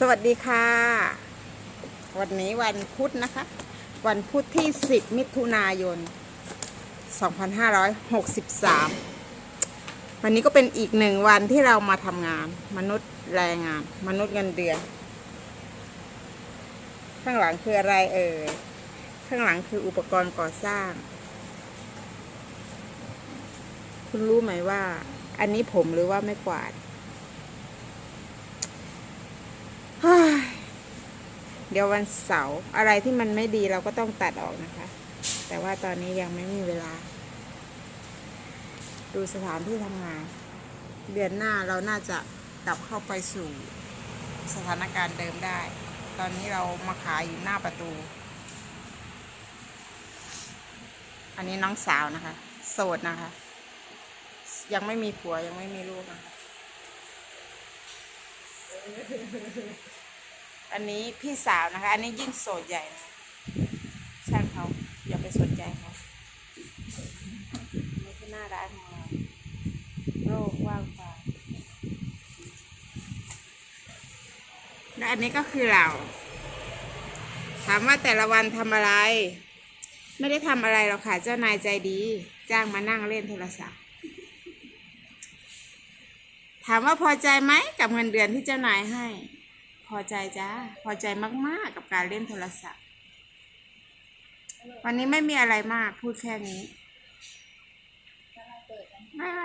สวัสดีค่ะ วันนี้วันพุธนะคะ วันพุธที่ 10 มิถุนายน 2563 วันนี้ก็เป็นอีกหนึ่งวันที่เรามาทำงาน มนุษย์แรงงาน มนุษย์เงินเดือน ข้างหลังคืออะไรเอ่ยข้างหลังคืออุปกรณ์ก่อสร้าง คุณรู้ไหมว่า อันนี้ผมหรือว่าไม่กวาด เฮ้ย เดี๋ยววันเสาร์อะไรที่มันไม่ดีเราก็ต้องตัดออกนะคะ แต่ว่าตอนนี้ยังไม่มีเวลา ดูสถานที่ทำงาน เดือนหน้าเราน่าจะกลับเข้าไปสู่สถานการณ์เดิมได้ ตอนนี้เรามาขายอยู่หน้าประตู อันนี้น้องสาวนะคะ โสดนะคะ ยังไม่มีผัวยังไม่มีลูกนะคะ อันนี้พี่สาวนะคะ อันนี้ยิ่งโสดใหญ่นะช่างเขาอย่าไปสนใจเขานี่คือหน้าร้านของเราโลกว่างเปล่าและอันนี้ก็คือเรา ถามว่าแต่ละวันทำอะไร ไม่ได้ทำอะไรหรอกค่ะเจ้านายใจดี จ้างมานั่งเล่นโทรศัพท์ ถามว่าพอใจไหมกับเงินเดือนที่เจ้านายให้ อใจจ้าพอใจมาก ๆ กับการเล่นโทรศัพท์ วันนี้ไม่มีอะไรมากพูดแค่นี้ไม่ไร